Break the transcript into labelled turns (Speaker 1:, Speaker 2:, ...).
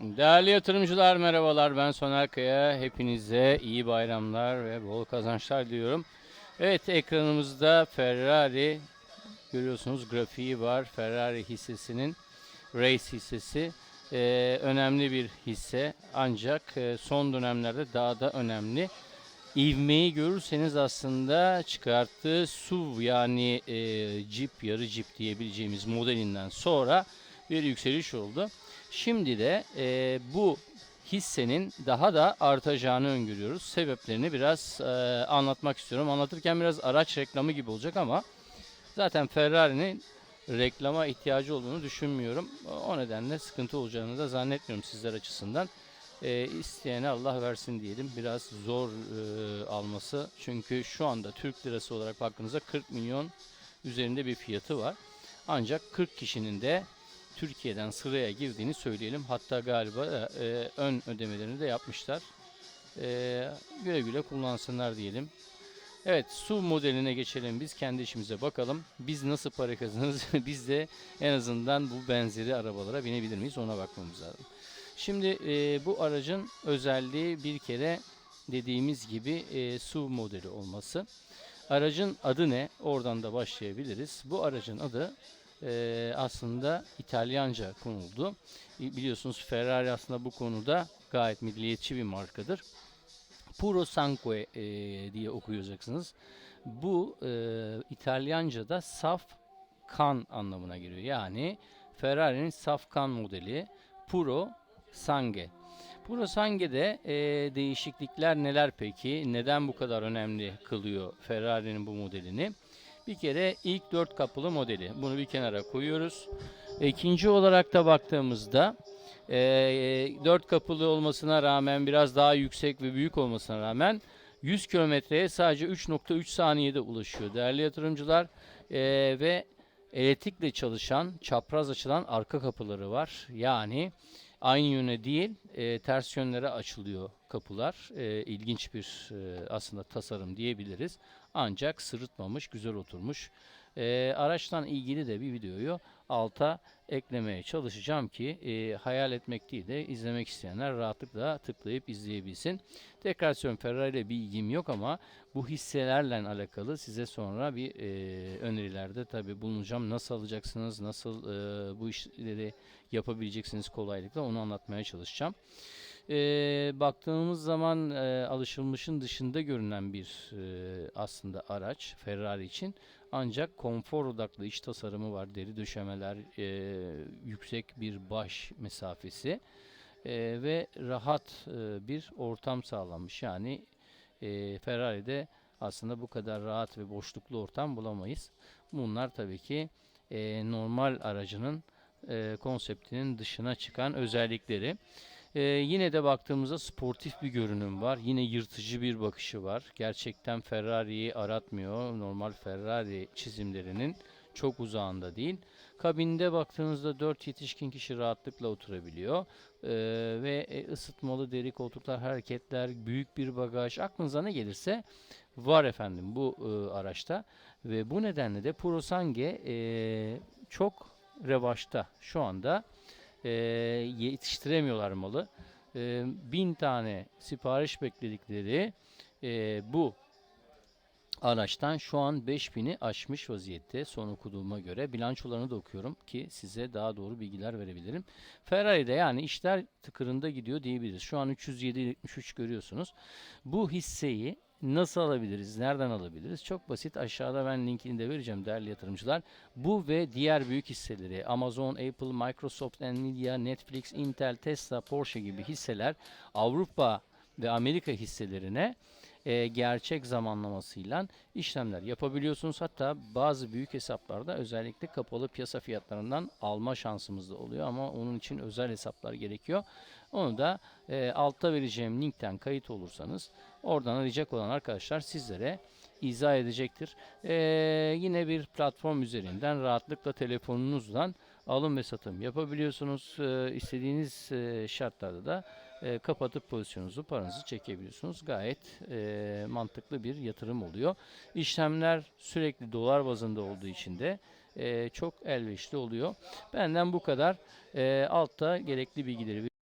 Speaker 1: Değerli yatırımcılar merhabalar ben Soner Kaya. Hepinize iyi bayramlar ve bol kazançlar diliyorum. Evet ekranımızda Ferrari görüyorsunuz grafiği var. Ferrari hissesinin race hissesi Ee, önemli bir hisse ancak e, son dönemlerde daha da önemli. İvmeyi görürseniz aslında çıkarttığı SUV yani e, Jeep yarı Jeep diyebileceğimiz modelinden sonra bir yükseliş oldu. Şimdi de e, bu hissenin daha da artacağını öngörüyoruz. Sebeplerini biraz e, anlatmak istiyorum. Anlatırken biraz araç reklamı gibi olacak ama zaten Ferrari'nin reklama ihtiyacı olduğunu düşünmüyorum. O nedenle sıkıntı olacağını da zannetmiyorum sizler açısından. E, isteyene Allah versin diyelim. Biraz zor e, alması. Çünkü şu anda Türk lirası olarak baktığınızda 40 milyon üzerinde bir fiyatı var. Ancak 40 kişinin de Türkiye'den sıraya girdiğini söyleyelim. Hatta galiba e, ön ödemelerini de yapmışlar. E, güle güle kullansınlar diyelim. Evet su modeline geçelim biz kendi işimize bakalım. Biz nasıl para kazanırız biz de en azından bu benzeri arabalara binebilir miyiz ona bakmamız lazım. Şimdi e, bu aracın özelliği bir kere dediğimiz gibi e, SUV modeli olması. Aracın adı ne? Oradan da başlayabiliriz. Bu aracın adı e, aslında İtalyanca konuldu. Biliyorsunuz Ferrari aslında bu konuda gayet milliyetçi bir markadır. Puro Sangue e, diye okuyacaksınız. Bu e, İtalyanca'da saf kan anlamına geliyor. Yani Ferrari'nin saf kan modeli Puro Sangue. Puro Sangue'de e, değişiklikler neler peki? Neden bu kadar önemli kılıyor Ferrari'nin bu modelini? Bir kere ilk dört kapılı modeli. Bunu bir kenara koyuyoruz. İkinci olarak da baktığımızda e, dört kapılı olmasına rağmen biraz daha yüksek ve büyük olmasına rağmen 100 kilometreye sadece 3.3 saniyede ulaşıyor değerli yatırımcılar E, ve elektrikle çalışan çapraz açılan arka kapıları var. Yani aynı yöne değil e, ters yönlere açılıyor kapılar. E, ilginç bir e, aslında tasarım diyebiliriz. Ancak sırıtmamış, güzel oturmuş. E, araçtan ilgili de bir videoyu alta eklemeye çalışacağım ki e, hayal etmek değil de izlemek isteyenler rahatlıkla tıklayıp izleyebilsin. Söylüyorum Ferrari ile bir ilgim yok ama bu hisselerle alakalı size sonra bir e, önerilerde tabi bulunacağım. Nasıl alacaksınız, nasıl e, bu işleri yapabileceksiniz kolaylıkla onu anlatmaya çalışacağım. E, baktığımız zaman e, alışılmışın dışında görünen bir e, aslında araç Ferrari için. Ancak konfor odaklı iç tasarımı var. Deri döşemeler, e, yüksek bir baş mesafesi e, ve rahat e, bir ortam sağlanmış. Yani e, Ferrari'de aslında bu kadar rahat ve boşluklu ortam bulamayız. Bunlar tabii ki e, normal aracının e, konseptinin dışına çıkan özellikleri. Ee, yine de baktığımızda sportif bir görünüm var. Yine yırtıcı bir bakışı var. Gerçekten Ferrari'yi aratmıyor. Normal Ferrari çizimlerinin çok uzağında değil. Kabinde baktığınızda 4 yetişkin kişi rahatlıkla oturabiliyor. Ee, ve e, ısıtmalı deri koltuklar, hareketler, büyük bir bagaj aklınıza ne gelirse var efendim bu e, araçta. Ve bu nedenle de Purosangue e, çok revaçta şu anda e, yetiştiremiyorlar malı. E, bin tane sipariş bekledikleri e, bu araçtan şu an 5000'i aşmış vaziyette son okuduğuma göre. Bilançolarını da okuyorum ki size daha doğru bilgiler verebilirim. Ferrari'de yani işler tıkırında gidiyor diyebiliriz. Şu an 307.73 görüyorsunuz. Bu hisseyi Nasıl alabiliriz? Nereden alabiliriz? Çok basit. Aşağıda ben linkini de vereceğim değerli yatırımcılar. Bu ve diğer büyük hisseleri Amazon, Apple, Microsoft, Nvidia, Netflix, Intel, Tesla, Porsche gibi hisseler Avrupa ve Amerika hisselerine e, gerçek zamanlamasıyla işlemler yapabiliyorsunuz. Hatta bazı büyük hesaplarda özellikle kapalı piyasa fiyatlarından alma şansımız da oluyor ama onun için özel hesaplar gerekiyor. Onu da e, altta vereceğim linkten kayıt olursanız oradan arayacak olan arkadaşlar sizlere izah edecektir. E, yine bir platform üzerinden rahatlıkla telefonunuzdan alım ve satım yapabiliyorsunuz. E, istediğiniz e, şartlarda da e, kapatıp pozisyonunuzu paranızı çekebiliyorsunuz. Gayet e, mantıklı bir yatırım oluyor. İşlemler sürekli dolar bazında olduğu için de e, çok elverişli oluyor. Benden bu kadar. E, altta gerekli bilgileri